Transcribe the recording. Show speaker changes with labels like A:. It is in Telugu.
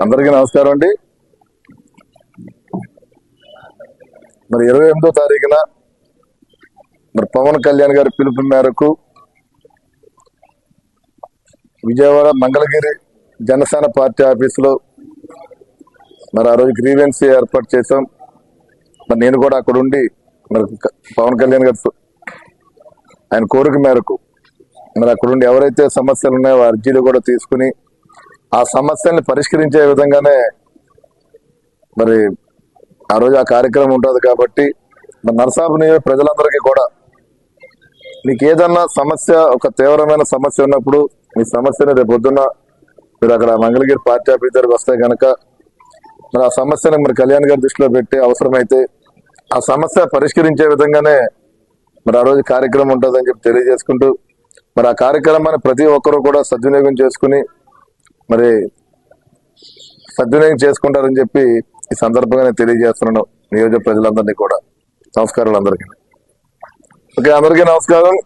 A: అందరికీ నమస్కారం అండి. మరి ఇరవై ఎనిమిదో తారీఖున మరి పవన్ కళ్యాణ్ గారి పిలుపు మేరకు విజయవాడ మంగళగిరి జనసేన పార్టీ ఆఫీసులో మరి ఆ రోజు గ్రీవెన్స్ ఏర్పాటు చేశాం. మరి నేను కూడా అక్కడ ఉండి మరి పవన్ కళ్యాణ్ గారి ఆయన కోరిక మేరకు మరి అక్కడ ఉండి ఎవరైతే సమస్యలు ఉన్నాయో ఆ అర్జీలు కూడా తీసుకుని ఆ సమస్యల్ని పరిష్కరించే విధంగానే మరి ఆ రోజు ఆ కార్యక్రమం ఉంటుంది కాబట్టి మరి ప్రజలందరికీ కూడా మీకు ఏదన్నా సమస్య ఒక తీవ్రమైన సమస్య ఉన్నప్పుడు మీ సమస్యని రేపు పొద్దున్న మీరు అక్కడ మంగళగిరి పార్టీ ఆఫీస్ దగ్గరికి వస్తే కనుక మరి ఆ సమస్యను మరి కళ్యాణ్ గారి దృష్టిలో పెట్టి అవసరమైతే ఆ సమస్య పరిష్కరించే విధంగానే మరి ఆ రోజు కార్యక్రమం ఉంటుందని చెప్పి తెలియజేసుకుంటూ మరి ఆ కార్యక్రమాన్ని ప్రతి ఒక్కరూ కూడా సద్వినియోగం చేసుకుని మరి సద్వినియోగం చేసుకుంటారని చెప్పి ఈ సందర్భంగా నేను తెలియజేస్తున్నాను నియోజక ప్రజలందరినీ కూడా నమస్కారాలు అందరికీ ఓకే అందరికీ నమస్కారం.